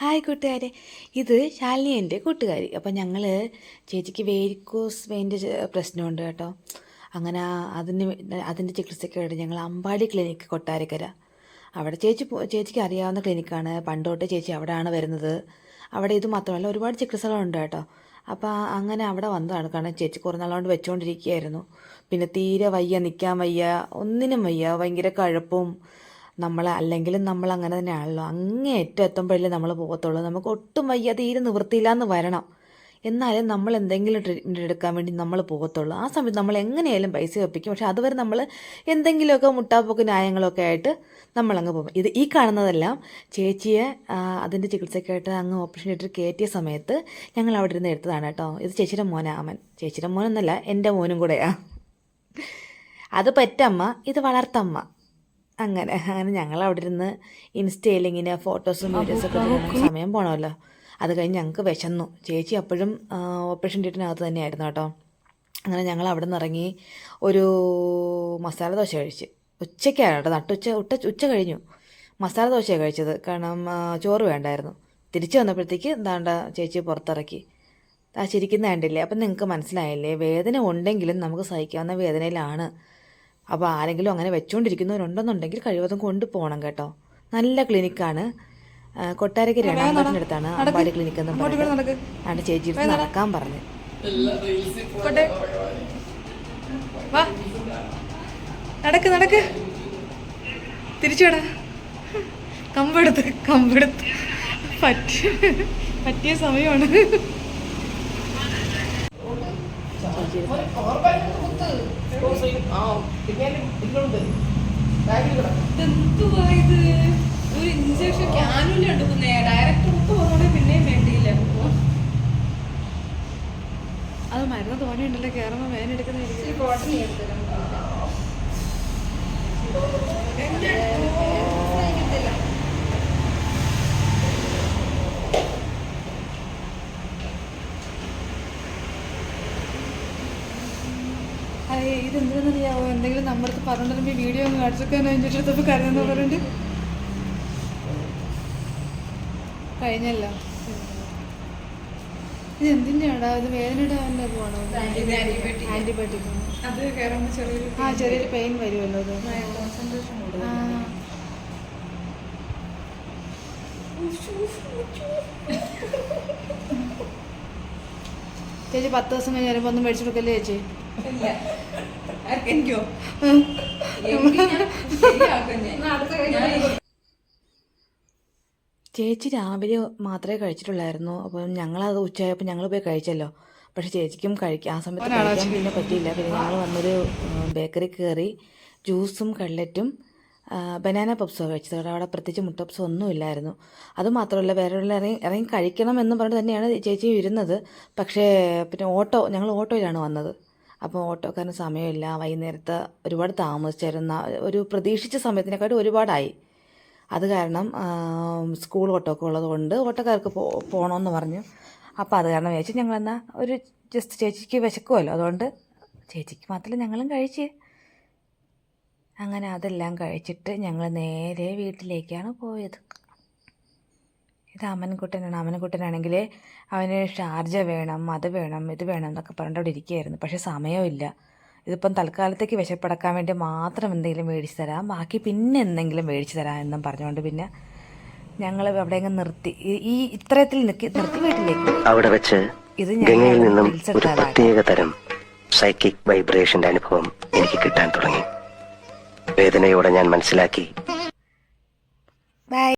Hi കൂട്ടുകാരെ. ഇത് ശാലിനി എന്റെ കൂട്ടുകാരി. അപ്പം ഞങ്ങൾ ചേച്ചിക്ക് വേരിക്കോസ് വെയിന്റെ പ്രശ്നമുണ്ട് കേട്ടോ. അങ്ങനെ അതിന് അതിന്റെ ചികിത്സയ്ക്ക് വേണ്ടി ഞങ്ങൾ അമ്പാടി ക്ലിനിക്ക് കൊട്ടാരക്കര. അവിടെ ചേച്ചി ചേച്ചിക്ക് അറിയാവുന്ന ക്ലിനിക്കാണ്. പണ്ടോട്ട് ചേച്ചി അവിടെയാണ് വരുന്നത്. അവിടെ ഇത് മാത്രമല്ല ഒരുപാട് ചികിത്സകളുണ്ട് കേട്ടോ. അപ്പോൾ അങ്ങനെ അവിടെ വന്നതാണ്. കാരണം ചേച്ചി കുറേ നാളുകൊണ്ട് വെച്ചുകൊണ്ടിരിക്കുകയായിരുന്നു പിന്നെ തീരെ വയ്യ നിൽക്കാൻ വയ്യ ഒന്നിനും വയ്യ. ഭയങ്കര കഴപ്പും. നമ്മൾ അല്ലെങ്കിലും നമ്മൾ അങ്ങനെ തന്നെയാണല്ലോ. അങ്ങേയറ്റം എത്തുമ്പോഴല്ലേ നമ്മൾ പോകത്തുള്ളൂ. നമുക്ക് ഒട്ടും വയ്യ തീരെ നിവൃത്തിയില്ല എന്ന് വരണം. എന്നാലും നമ്മൾ എന്തെങ്കിലും ട്രീറ്റ്മെന്റ് എടുക്കാൻ വേണ്ടി നമ്മൾ പോകത്തുള്ളൂ. ആ സമയത്ത് നമ്മൾ എങ്ങനെയായാലും പൈസ ഒപ്പിക്കും. പക്ഷെ അതുവരെ നമ്മൾ എന്തെങ്കിലുമൊക്കെ മുട്ടാപ്പൊക്കെ ന്യായങ്ങളൊക്കെ ആയിട്ട് നമ്മളങ്ങ് പോകും. ഇത് ഈ കാണുന്നതെല്ലാം ചേച്ചിയെ അതിന്റെ ചികിത്സയ്ക്കായിട്ട് അങ്ങ് ഓപ്പറേഷൻ തിയേറ്ററിൽ കയറ്റിയ സമയത്ത് ഞങ്ങൾ അവിടെ ഇരുന്ന് എടുത്തതാണ് കേട്ടോ. ഇത് ചേച്ചിയുടെ മോനാ അമൻ ചേച്ചിയുടെ മോനൊന്നല്ല എന്റെ മോനും കൂടെയാണ് അത് പെറ്റമ്മ ഇത് വളർത്തമ്മ. അങ്ങനെ അങ്ങനെ ഞങ്ങൾ അവിടെ ഇരുന്ന് ഇൻസ്റ്റയിൽ ഇങ്ങനെ ഫോട്ടോസും വീഡിയോസൊക്കെ സമയം പോണമല്ലോ. അത് കഴിഞ്ഞ് ഞങ്ങൾക്ക് വിശന്നു. ചേച്ചി അപ്പോഴും ഓപ്പറേഷൻ തിയേറ്ററിനകത്ത് തന്നെയായിരുന്നു കേട്ടോ. അങ്ങനെ ഞങ്ങൾ അവിടെ നിന്ന് ഇറങ്ങി ഒരു മസാല ദോശ കഴിച്ച്. ഉച്ചയ്ക്കാണ് കേട്ടോ നട്ടുച്ച ഉട്ട ഉച്ച കഴിഞ്ഞു. മസാല ദോശയാണ് കഴിച്ചത്. കാരണം ചോറ് വേണ്ടായിരുന്നു. തിരിച്ചു വന്നപ്പോഴത്തേക്ക് എന്താണ്ട ചേച്ചി പുറത്തിറക്കി. ആ ശരിക്കും വേണ്ടില്ലേ അപ്പം നിങ്ങൾക്ക് മനസ്സിലായില്ലേ? വേദന ഉണ്ടെങ്കിലും നമുക്ക് സഹിക്കാവുന്ന വേദനയിലാണ്. അപ്പോൾ ആരെങ്കിലും അങ്ങനെ വെച്ചുകൊണ്ടിരിക്കുന്നവരുണ്ടെന്നുണ്ടെങ്കിൽ കഴിവതും കൊണ്ടുപോകണം കേട്ടോ. നല്ല ക്ലിനിക്കാണ്. ആണ് കൊട്ടാരക്കരയാണ് അങ്ങോട്ടിന്റെ അടുത്താണ് അമ്പാടി ക്ലിനിക് എന്ന് ആണ് ചേച്ചി നടക്കാൻ പറഞ്ഞു നടക്ക് നടക്ക്. തിരിച്ചുവിടാ കമ്പെടുത്ത് കമ്പെടുത്ത്. പറ്റിയ പറ്റിയ സമയമാണ്. ഒരു ഇഞ്ചക്ഷൻ ക്യാനുല എടുക്കുന്നേ ഡയറക്റ്റ് മുത്ത് പറഞ്ഞോടെ പിന്നെയും വേണ്ടിയില്ല അത് മരുന്ന് തോനെയുണ്ടല്ലോ കയറുമ്പോൾ വേദന എടുക്കുന്ന ഇതെന്തിനാണെന്നറിയാവോ എന്തെങ്കിലും നമ്മുടെ അടുത്ത് പറഞ്ഞിട്ടുണ്ടെങ്കിൽ വീഡിയോ ഒന്ന് കാണിച്ചൊക്കെ ഇഞ്ചക്ഷൻ എടുത്തപ്പോൾ കരുതെന്ന് പറഞ്ഞിട്ട് കഴിഞ്ഞല്ലോ. ഇത് എന്തിന്റെയാടാ ഇത് വേദനയുടെ പോകണോ ആന്റിബയോട്ടിക്. ആ ചെറിയൊരു പെയിൻ വരുമല്ലോ അത്. ചേച്ചി പത്ത് ദിവസം കഴിഞ്ഞ് വരുമ്പോൾ ഒന്നും മേടിച്ചു കൊടുക്കല്ലേ ചേച്ചി? എനിക്കോ ചേച്ചി രാവിലെ മാത്രമേ കഴിച്ചിട്ടുള്ളായിരുന്നു. അപ്പം ഞങ്ങളത് ഉച്ചയായപ്പോൾ ഞങ്ങൾ പോയി കഴിച്ചല്ലോ. പക്ഷെ ചേച്ചിക്കും കഴിക്കാം ആ സമയത്ത് കഴിക്കാൻ പിന്നെ പറ്റിയില്ല. പിന്നെ ഞങ്ങൾ വന്നൊരു ബേക്കറി കയറി ജ്യൂസും കട്ലറ്റും ബനാന പപ്സോ കഴിച്ചത്. അവിടെ അവിടെ പ്രത്യേകിച്ച് മുട്ട പപ്സോ ഒന്നും ഇല്ലായിരുന്നു. അത് മാത്രമല്ല വേറെ ഉള്ള ഇറങ്ങി ഇറങ്ങി കഴിക്കണം എന്ന് പറഞ്ഞിട്ട് തന്നെയാണ് ചേച്ചി ഇരുന്നത്. പക്ഷേ പിന്നെ ഓട്ടോ ഞങ്ങൾ ഓട്ടോയിലാണ് വന്നത്. അപ്പോൾ ഓട്ടോക്കാരന് സമയമില്ല. വൈകുന്നേരത്ത് ഒരുപാട് താമസിച്ചിരുന്ന ഒരു പ്രതീക്ഷിച്ച സമയത്തിനെക്കാട്ടും ഒരുപാടായി. അത് കാരണം സ്കൂൾ ഓട്ടമൊക്കെ ഉള്ളത് കൊണ്ട് ഓട്ടോക്കാർക്ക് പോകണമെന്ന് പറഞ്ഞു. അപ്പോൾ അത് കാരണം ചേച്ചി ഞങ്ങളെന്നാൽ ഒരു ജസ്റ്റ് ചേച്ചിക്ക് വിശക്കുമല്ലോ അതുകൊണ്ട് ചേച്ചിക്ക് മാത്രമല്ല ഞങ്ങളും കഴിച്ച്. അങ്ങനെ അതെല്ലാം കഴിച്ചിട്ട് ഞങ്ങൾ നേരെ വീട്ടിലേക്കാണ് പോയത്. ഇത് അമൻകുട്ടനാണ്. അമൻകുട്ടനാണെങ്കിൽ അവന് ഷാർജ വേണം അത് വേണം ഇത് വേണം എന്നൊക്കെ പറഞ്ഞിട്ട് അവിടെ ഇരിക്കുകയായിരുന്നു. പക്ഷേ സമയമില്ല. ഇതിപ്പം തൽക്കാലത്തേക്ക് വിശപ്പടക്കാൻ വേണ്ടി മാത്രം എന്തെങ്കിലും മേടിച്ച് തരാം. ബാക്കി പിന്നെ എന്തെങ്കിലും മേടിച്ച് തരാം എന്നും പറഞ്ഞുകൊണ്ട് പിന്നെ ഞങ്ങൾ അവിടെ അങ്ങ് നിർത്തി. ഈ- ഇത്രയത്തിൽ നിർത്തി വീട്ടിലേക്ക്. അവിടെ വെച്ച് ഇത് ഗംഗയിൽ നിന്നും ഒരു പ്രത്യേക തരം സൈക്കിക് വൈബ്രേഷന്റെ അനുഭവം എനിക്ക് കിട്ടാൻ തുടങ്ങി. വേദനയോടെ ഞാൻ മനസ്സിലാക്കി. ബൈ